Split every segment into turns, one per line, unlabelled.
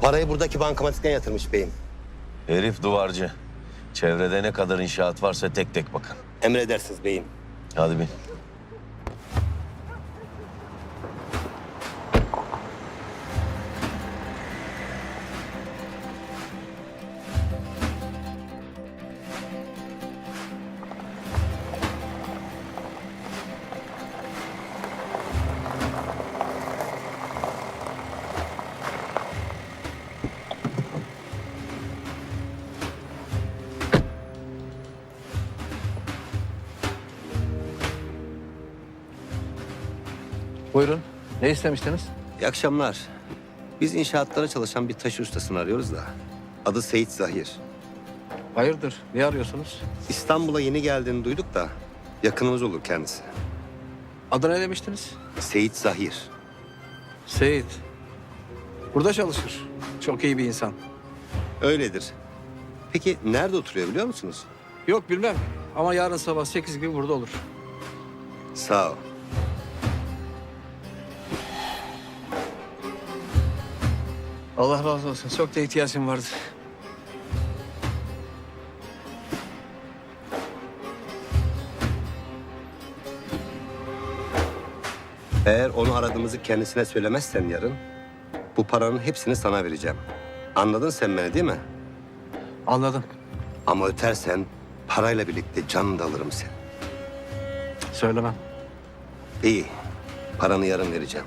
Parayı buradaki bankamatikten yatırmış beyim.
Herif duvarcı. Çevrede ne kadar inşaat varsa tek tek bakın.
Emredersiniz beyim.
Hadi bin.
Buyurun. Ne istemiştiniz?
İyi akşamlar. Biz inşaatlara çalışan bir taş ustasını arıyoruz da. Adı Seyit Zahir.
Hayırdır? Ne arıyorsunuz?
İstanbul'a yeni geldiğini duyduk da yakınımız olur kendisi.
Adı ne demiştiniz?
Seyit Zahir.
Seyit. Burada çalışır. Çok iyi bir insan.
Öyledir. Peki nerede oturuyor biliyor musunuz?
Yok bilmem. Ama yarın sabah 8 gibi burada olur.
Sağ ol.
Allah razı olsun. Çok da ihtiyacım vardı.
Eğer onu aradığımızı kendisine söylemezsen yarın... ...bu paranın hepsini sana vereceğim. Anladın sen beni değil mi?
Anladım.
Ama ötersen parayla birlikte canını da alırım sen.
Söylemem.
İyi. Paranı yarın vereceğim.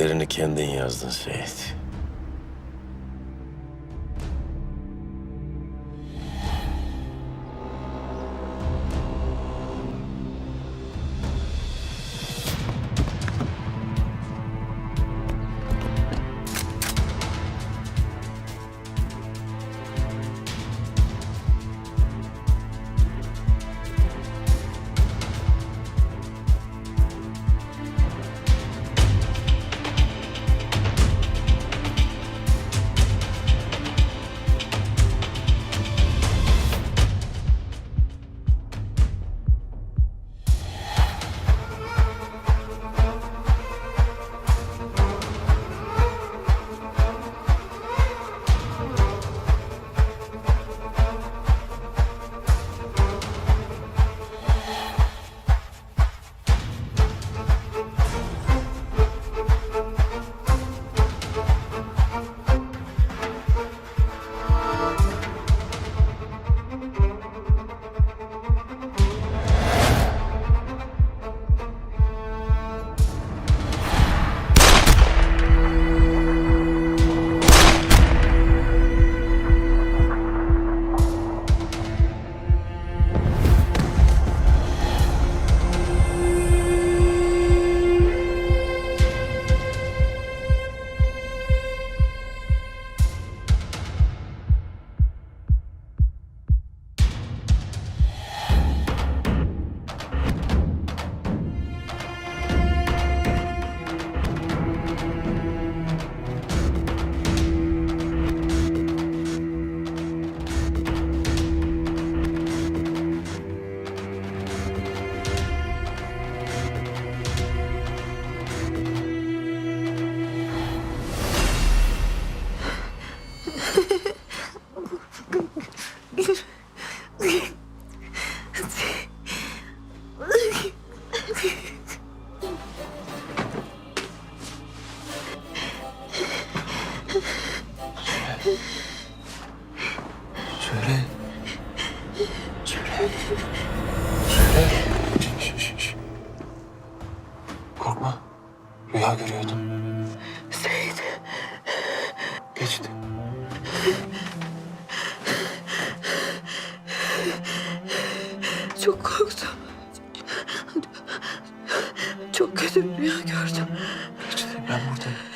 Kaderini kendin yazdın Seyit.
Söyle. Söyle. Söyle. Şş, şş, şş. Korkma. Rüya görüyordum.
Seyit,
Geçti.
çok korktum. Çok kötü bir rüya gördüm.
Geçti. Ben buradayım.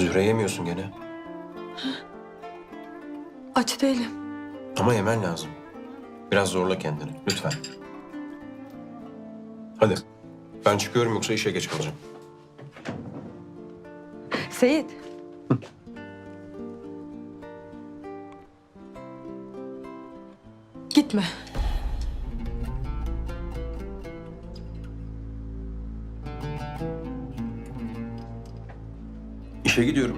Zühre yemiyorsun gene.
Aç değilim.
Ama yemen lazım. Biraz zorla kendini lütfen. Hadi. Ben çıkıyorum yoksa işe geç kalacağım.
Seyit. Gitme.
İşe gidiyorum.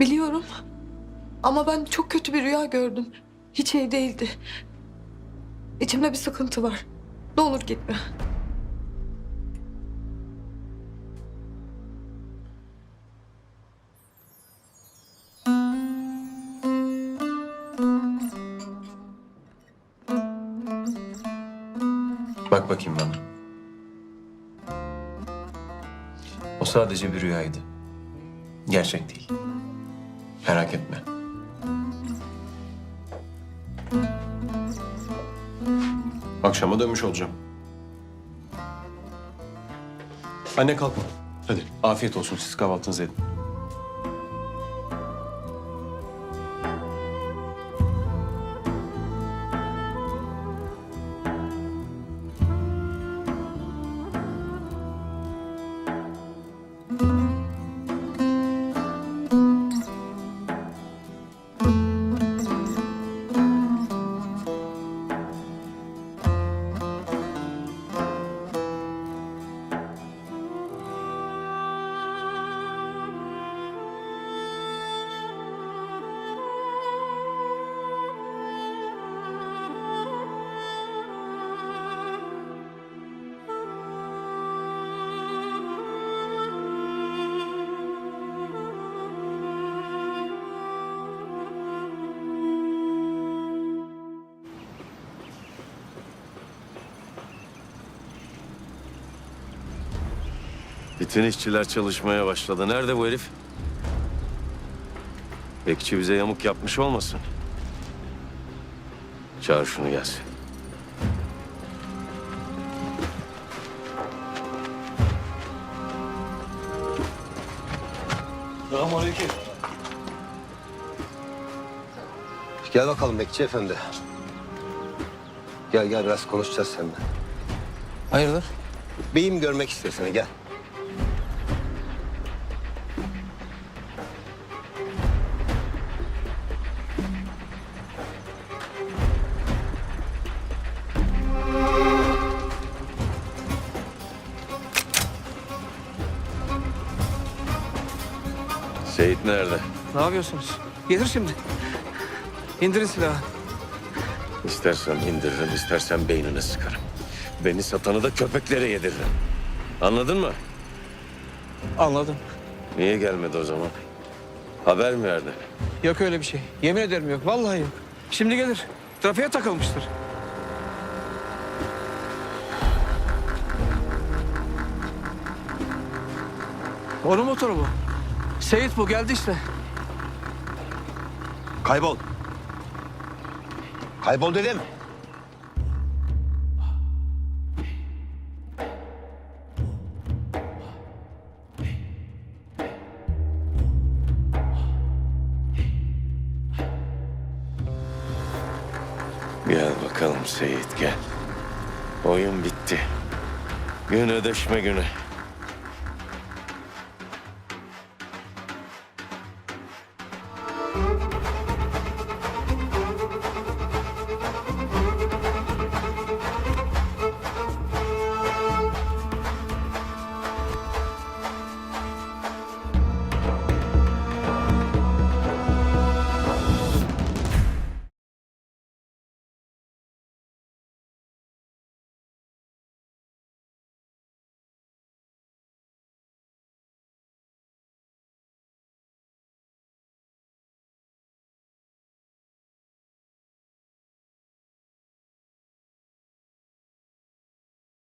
Biliyorum. Ama ben çok kötü bir rüya gördüm. Hiç iyi değildi. İçimde bir sıkıntı var. Ne olur gitme.
Bak bakayım bana. O sadece bir rüyaydı. Gerçek değil. Merak etme. Akşama dönmüş olacağım. Anne kalkma. Hadi afiyet olsun siz kahvaltınızı edin.
Bütün işçiler çalışmaya başladı. Nerede bu herif? Bekçi bize yamuk yapmış olmasın? Çağır şunu gelsin.
Gel bakalım Bekçi Efendi. Gel gel biraz konuşacağız seninle.
Hayırdır?
Beyim görmek istiyor seni gel.
Seyit nerede?
Ne yapıyorsunuz? Gelir şimdi. İndirin silahı.
İstersen indiririm, istersen beynine sıkarım. Beni satanı da köpeklere yediririm. Anladın mı?
Anladım.
Niye gelmedi o zaman? Haber mi verdi?
Yok öyle bir şey. Yemin ederim yok. Vallahi yok. Şimdi gelir. Trafiğe takılmıştır. Onun motoru bu. Seyit bu geldi işte.
Kaybol. Kaybol dedim.
Gel bakalım Seyit gel. Oyun bitti. Gün ödeşme günü.